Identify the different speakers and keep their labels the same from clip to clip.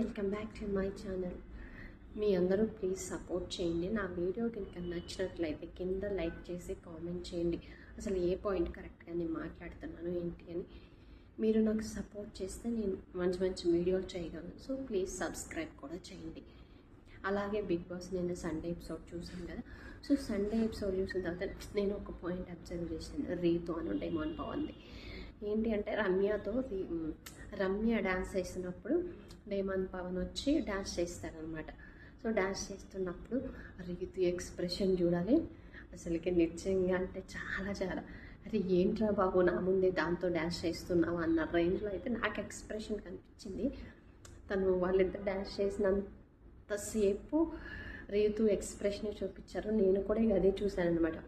Speaker 1: Welcome back to my channel. మీ అందరూ please support చేయండి. నా వీడియో కనుక నచ్చినట్లయితే కింద లైక్ చేసి కామెంట్ చేయండి. అసలు ఏ పాయింట్ కరెక్ట్గా నేను మాట్లాడుతున్నాను ఏంటి అని మీరు నాకు సపోర్ట్ చేస్తే నేను మంచి మంచి వీడియోలు చేయగలను. సో ప్లీజ్ సబ్స్క్రైబ్ కూడా చేయండి. అలాగే బిగ్ బాస్ నేను సండే ఎపిసోడ్ చూసాను కదా. సో సండే ఎపిసోడ్ చూసిన తర్వాత నేను ఒక పాయింట్ అబ్జర్వ్ చేశాను. రీతో అని డెమాన్ పవన్ది ఏంటి అంటే రమ్యతో రీ- రమ్య డ్యాన్స్ వేసినప్పుడు డైమాన్ పవన్ వచ్చి డ్యాన్స్ చేస్తారనమాట సో డ్యాన్స్ చేస్తున్నప్పుడు రీతు ఎక్స్ప్రెషన్ చూడాలి. అసలుకి నిజంగా అంటే చాలా చాలా. అరే ఏంట్రా బాబు నా ముందే దాంతో డ్యాన్స్ చేస్తున్నావు అన్న రేంజ్లో అయితే నాకు ఎక్స్ప్రెషన్ కనిపించింది. తను వాళ్ళిద్దరు డ్యాన్స్ చేసినంతసేపు రీతు ఎక్స్ప్రెషన్ చూపించారు. నేను కూడా ఇక అదే చూశాను అనమాట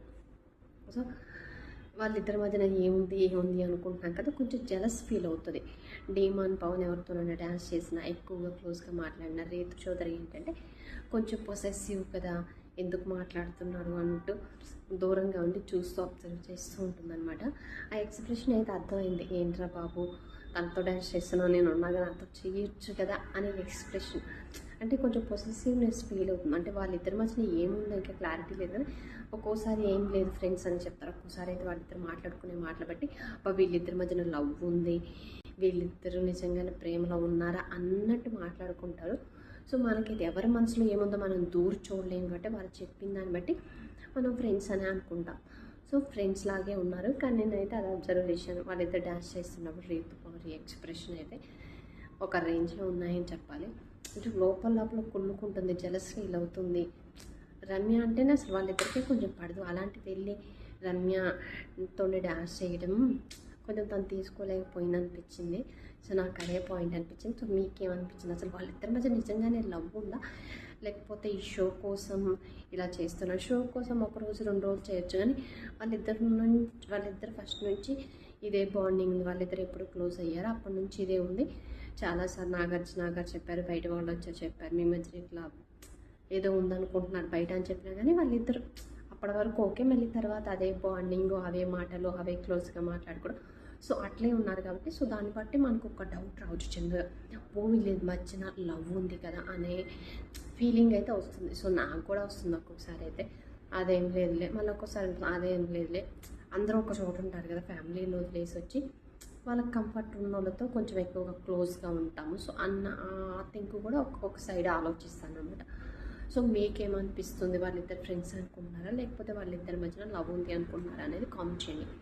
Speaker 1: సో వాళ్ళిద్దరి మధ్యన ఏముంది ఏముంది అనుకుంటున్నాం కదా కొంచెం జలస్ ఫీల్ అవుతుంది. డీమాన్ పవన్ ఎవరితోనైనా డ్యాన్స్ చేసినా ఎక్కువగా క్లోజ్గా మాట్లాడినా రేతు చౌదరి ఏంటంటే కొంచెం పొసెసివ్ కదా ఎందుకు మాట్లాడుతున్నాడు అంటూ దూరంగా ఉండి చూస్తూ అబ్జర్వ్ చేస్తూ ఉంటుందన్నమాట. ఆ ఎక్స్ప్రెషన్ అయితే అర్థమైంది. ఏంట్రా బాబు తనతో డ్యాన్స్ చేస్తున్నావు నేను ఉన్నాగా నాతో చేయొచ్చు కదా అనే ఎక్స్ప్రెషన్ అంటే కొంచెం పొసెసివ్నెస్ ఫీల్ అవుతుంది. అంటే వాళ్ళిద్దరి మధ్యన ఏముందో ఇంకా క్లారిటీ లేదు కానీ ఒక్కోసారి ఏం లేదు ఫ్రెండ్స్ అని చెప్తారు. ఒక్కోసారి అయితే వాళ్ళిద్దరు మాట్లాడుకునే మాటలు బట్టి వీళ్ళిద్దరి మధ్యన లవ్ ఉంది. వీళ్ళిద్దరు నిజంగానే ప్రేమలో ఉన్నారా? అన్నట్టు మాట్లాడుకుంటారు. సో మనకి ఎవరి మనసులో ఏముందో మనం దూరు చూడలేము కాబట్టి వాళ్ళు చెప్పిన దాన్ని బట్టి మనం ఫ్రెండ్స్ అనే అనుకుంటాం. సో ఫ్రెండ్స్ లాగే ఉన్నారు. కానీ నేనైతే అది అబ్జర్వ్ చేశాను వాళ్ళిద్దరు డ్యాన్స్ చేస్తున్నప్పుడు రీతు పవర్ ఎక్స్ప్రెషన్ అయితే ఒక రేంజ్లో ఉన్నాయని చెప్పాలి. అంటే లోపల లోపల కుళ్ళుకుంటుంది జలస్ ఫీల్ అవుతుంది. రమ్య అంటేనే అసలు వాళ్ళిద్దరికీ కొంచెం పడదు. అలాంటిది వెళ్ళి రమ్యతోనే డ్యాన్స్ చేయడం కొంచెం తను తీసుకోలేకపోయింది అనిపించింది సో నాకు అదే పాయింట్ అనిపించింది. సో మీకేమనిపించింది? అసలు వాళ్ళిద్దరి మధ్య నిజంగానే లవ్ ఉందా? లేకపోతే ఈ షో కోసం ఇలా చేస్తున్నారు షో కోసం ఒక రోజు రెండు రోజులు చేయొచ్చు. కానీ వాళ్ళిద్దరి నుంచి వాళ్ళిద్దరు ఫస్ట్ నుంచి ఇదే బాండింగ్ వాళ్ళిద్దరు ఎప్పుడు క్లోజ్ అయ్యారు అప్పటి నుంచి ఇదే ఉంది. చాలాసార్లు నాగార్జున గారు చెప్పారు బయట వాళ్ళు వచ్చి చెప్పారు మీ మధ్య ఇట్లా ఏదో ఉందనుకుంటున్నారు బయట అని చెప్పినా కానీ వాళ్ళిద్దరు అప్పటి వరకు ఓకే మళ్ళీ తర్వాత అదే బాండింగ్ అవే మాటలు అవే క్లోజ్గా మాట్లాడుకోవడం. సో అట్లే ఉన్నారు కాబట్టి సో దాన్ని బట్టి మనకు ఒక డౌట్ రావచ్చు చిన్నగా ఓ వీళ్ళ మధ్యన లవ్ ఉంది కదా అనే ఫీలింగ్ అయితే వస్తుంది. సో నాకు కూడా వస్తుంది ఒక్కొక్కసారి అయితే. అదేం లేదులే మళ్ళీ ఒక్కోసారి అదేం లేదులే అందరూ ఒక చోట ఉంటారు కదా ఫ్యామిలీలో వదిలేసి వచ్చి వాళ్ళకి కంఫర్ట్ ఉన్న వాళ్ళతో కొంచెం ఎక్కువగా క్లోజ్గా ఉంటాము. సో అన్న ఆ థింక్ కూడా ఒక్కొక్క సైడ్ ఆలోచిస్తాను అనమాట సో మీకేమనిపిస్తుంది? వాళ్ళిద్దరు ఫ్రెండ్స్ అనుకుంటున్నారా? లేకపోతే వాళ్ళిద్దరి మధ్యన లవ్ ఉంది అనుకుంటున్నారా అనేది కామెంట్ చేయండి.